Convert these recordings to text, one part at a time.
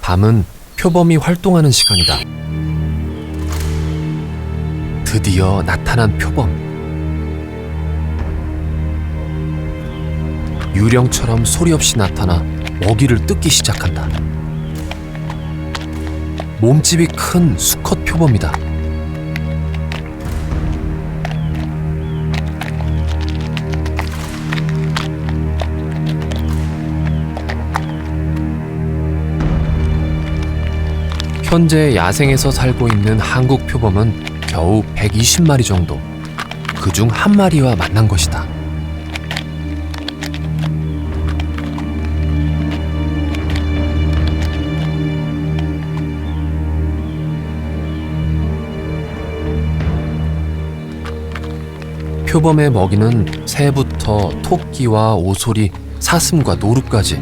밤은 표범이 활동하는 시간이다. 드디어 나타난 표범. 유령처럼 소리 없이 나타나 먹이를 뜯기 시작한다. 몸집이 큰 수컷 표범이다. 현재 야생에서 살고 있는 한국 표범은 겨우 120마리 정도. 그 중 한 마리와 만난 것이다. 표범의 먹이는 새부터 토끼와 오소리, 사슴과 노루까지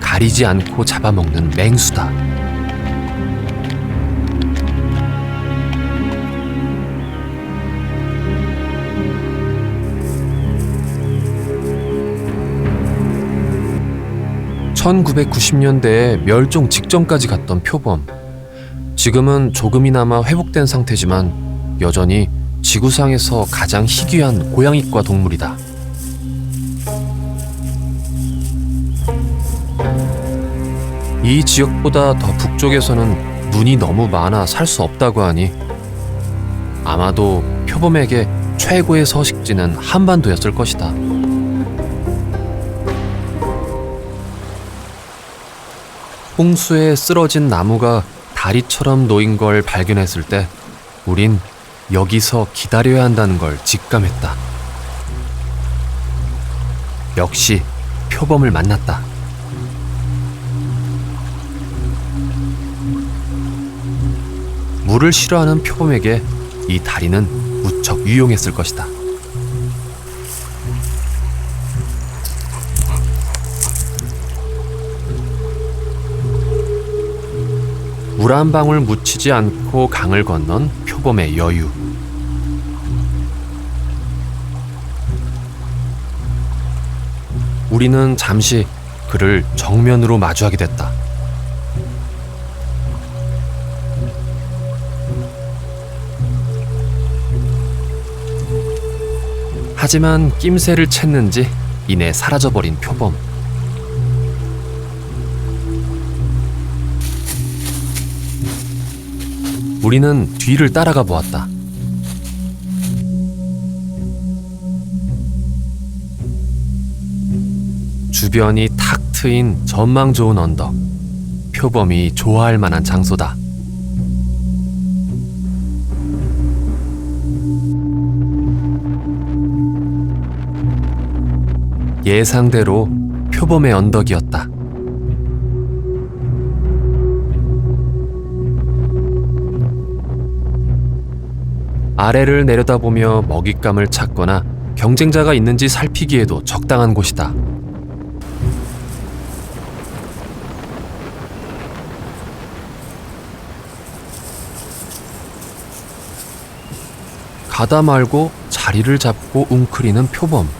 가리지 않고 잡아먹는 맹수다. (1990년대에) 멸종 직전까지 갔던 표범 지금은 조금이나마 회복된 상태지만 여전히 지구상에서 가장 희귀한 고양이과 동물이다. 이 지역보다 더 북쪽에서는 눈이 너무 많아 살 수 없다고 하니 아마도 표범에게 최고의 서식지는 한반도였을 것이다. 홍수에 쓰러진 나무가 다리처럼 놓인 걸 발견했을 때 우린 여기서 기다려야 한다는 걸 직감했다. 역시 표범을 만났다. 물을 싫어하는 표범에게 이 다리는 무척 유용했을 것이다. 물 한 방울 묻히지 않고 강을 건넌 표범의 여유. 우리는 잠시 그를 정면으로 마주하게 됐다. 하지만 낌새를 챘는지 이내 사라져버린 표범. 우리는 뒤를 따라가 보았다. 주변이 탁 트인 전망 좋은 언덕. 표범이 좋아할 만한 장소다. 예상대로 표범의 언덕이었다. 아래를 내려다보며 먹잇감을 찾거나 경쟁자가 있는지 살피기에도 적당한 곳이다. 가다 말고 자리를 잡고 웅크리는 표범.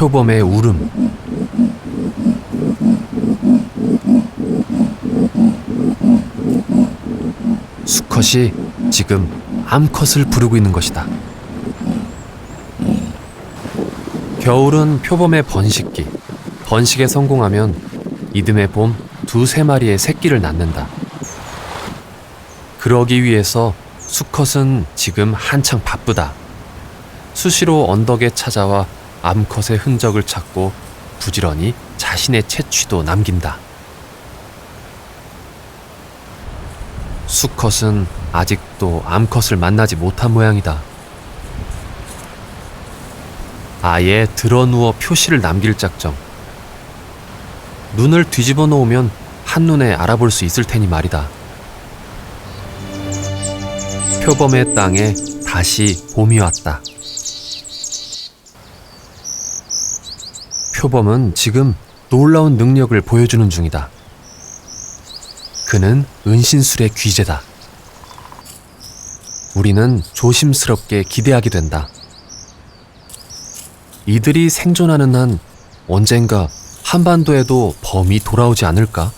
표범의 울음. 수컷이 지금 암컷을 부르고 있는 것이다. 겨울은 표범의 번식기. 번식에 성공하면 이듬해 봄 두세 마리의 새끼를 낳는다. 그러기 위해서 수컷은 지금 한창 바쁘다. 수시로 언덕에 찾아와 암컷의 흔적을 찾고 부지런히 자신의 채취도 남긴다. 수컷은 아직도 암컷을 만나지 못한 모양이다. 아예 드러 누워 표시를 남길 작정. 눈을 뒤집어 놓으면 한눈에 알아볼 수 있을 테니 말이다. 표범의 땅에 다시 봄이 왔다. 표범은 지금 놀라운 능력을 보여주는 중이다. 그는 은신술의 귀재다. 우리는 조심스럽게 기대하게 된다. 이들이 생존하는 한 언젠가 한반도에도 범이 돌아오지 않을까?